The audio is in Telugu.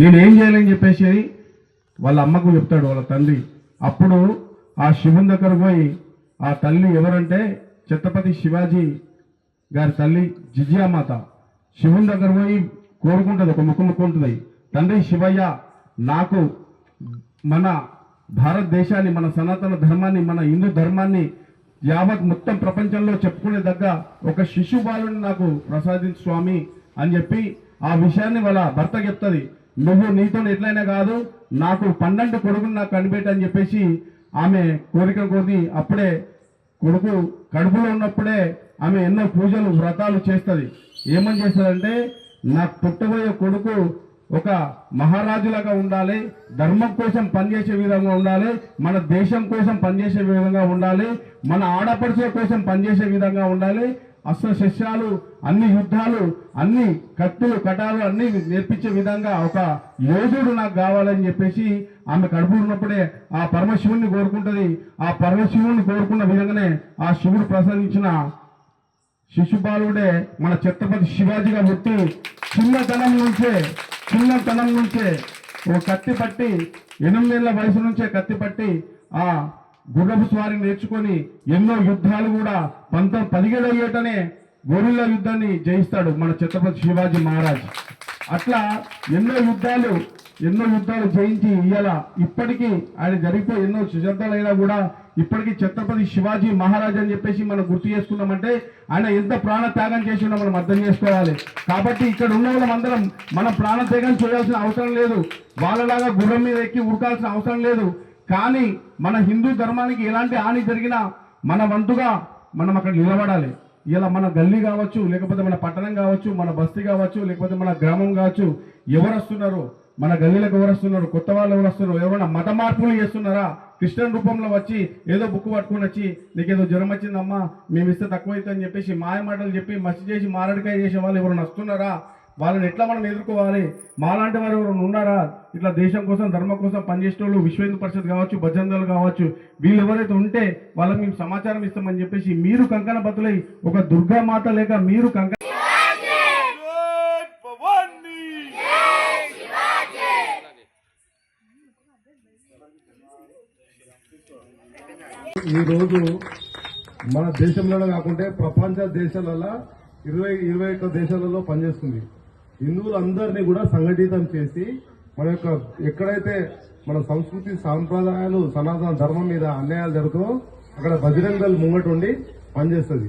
నేను ఏం చేయాలని చెప్పేసి వాళ్ళ అమ్మకు చెప్తాడు వాళ్ళ తండ్రి అప్పుడు ఆ శివుని దగ్గర పోయి ఆ తల్లి ఎవరంటే ఛత్రపతి శివాజీ గారి తల్లి జిజియామాత శివుని దగ్గర పోయి కోరుకుంటుంది ఒక ముక్కు ముక్కుంటుంది తండ్రి శివయ్య నాకు మన భారతదేశాన్ని మన సనాతన ధర్మాన్ని మన హిందూ ధర్మాన్ని యావత్ మొత్తం ప్రపంచంలో చెప్పుకునే దగ్గ ఒక శిశు బాలుని నాకు ప్రసాదించు స్వామి అని చెప్పి ఆ విషయాన్ని వాళ్ళ భర్త చెప్తుంది. నువ్వు నీతో ఎట్లయినా కాదు నాకు పన్నెండు కొడుకుని నాకు కనిపెట్టి అని చెప్పేసి ఆమె కోరిక కోరి అప్పుడే కొడుకు కడుపులో ఉన్నప్పుడే ఆమె ఎన్నో పూజలు వ్రతాలు చేస్తుంది. ఏమని చేస్తుందంటే నాకు పుట్టబోయే కొడుకు ఒక మహారాజులాగా ఉండాలి ధర్మం కోసం పనిచేసే విధంగా ఉండాలి మన దేశం కోసం పనిచేసే విధంగా ఉండాలి మన ఆడపడుచుల కోసం పనిచేసే విధంగా ఉండాలి అస్త్రశస్యాలు అన్ని యుద్ధాలు అన్ని కత్తులు కటాలు అన్ని నేర్పించే విధంగా ఒక యోధుడు నాకు కావాలని చెప్పేసి ఆమె కడుపు ఉన్నప్పుడే ఆ పరమశివుణ్ణి కోరుకుంటుంది. ఆ పరమశివుణ్ణి కోరుకున్న విధంగానే ఆ శివుడు ప్రసంగించిన శిశుపాలుడే మన ఛత్రపతి శివాజీగా పుట్టి చిన్నతనం నుంచే చిన్నతనం నుంచే ఓ కత్తి పట్టి ఎనిమిదేళ్ళ వయసు నుంచే కత్తి పట్టి ఆ గుర్రపు స్వారీ నేర్చుకొని ఎన్నో యుద్ధాలు కూడా పంత పదిహేడు ఏటనే గొరిల్ల యుద్ధాన్ని జయిస్తాడు మన ఛత్రపతి శివాజీ మహారాజ్. అట్లా ఎన్నో యుద్ధాలు ఎన్నో యుద్ధాలు జయించి ఇయ్యాల. ఇప్పటికీ ఆయన జరిగిపోయి ఎన్నో శతాబ్దాలైనా కూడా ఇప్పటికీ ఛత్రపతి శివాజీ మహారాజ్ అని చెప్పేసి మనం గుర్తు చేసుకున్నామంటే ఆయన ఎంత ప్రాణ త్యాగం చేసిండో మనం అర్థం చేసుకోవాలి. కాబట్టి ఇక్కడ ఉన్న వాళ్ళందరం మనం ప్రాణ త్యాగం చేయాల్సిన అవసరం లేదు. వాళ్ళలాగా గుర్రం మీద ఎక్కి ఉడకాల్సిన అవసరం లేదు. కానీ మన హిందూ ధర్మానికి ఎలాంటి హాని జరిగినా మన వంతుగా మనం అక్కడ నిలబడాలి. ఇలా మన గల్లీ కావచ్చు లేకపోతే మన పట్టణం కావచ్చు మన బస్తీ కావచ్చు లేకపోతే మన గ్రామం కావచ్చు ఎవరు వస్తున్నారు మన గల్లీలకు ఎవరు వస్తున్నారు కొత్త వాళ్ళు ఎవరు వస్తున్నారు ఎవరైనా మత మార్పులు చేస్తున్నారా? క్రిస్టియన్ రూపంలో వచ్చి ఏదో బుక్ పట్టుకుని వచ్చి నీకేదో జ్వరం వచ్చిందమ్మా మేము ఇస్తే తక్కువ అవుతుందని చెప్పేసి మాయ మాటలు చెప్పి మసి చేసి మారడికాయ చేసే వాళ్ళు ఎవరైనా వస్తున్నారా? వాళ్ళని ఎట్లా మనం ఎదుర్కోవాలి? మాలాంటి వారు ఎవరైనా ఉన్నారా? ఇట్లా దేశం కోసం ధర్మం కోసం పనిచేసే వాళ్ళు విశ్వ హిందూ పరిషత్ కావచ్చు భజందలు కావచ్చు వీళ్ళు ఎవరైతే ఉంటే వాళ్ళకి మేము సమాచారం ఇస్తామని చెప్పేసి మీరు కంకణ బతులై ఒక దుర్గా మాత లేక మీరు కంకణ ఈరోజు మన దేశంలోనే కాకుంటే ప్రపంచ దేశాలలో ఇరవై ఇరవై ఒక్క దేశాలలో పనిచేస్తుంది. హిందువులందరినీ కూడా సంఘటితం చేసి మన యొక్క ఎక్కడైతే మన సంస్కృతి సాంప్రదాయాలు సనాతన ధర్మం మీద అన్యాయాలు జరుగుతూ అక్కడ బజరంగల్ ముంగటుండి పనిచేస్తుంది.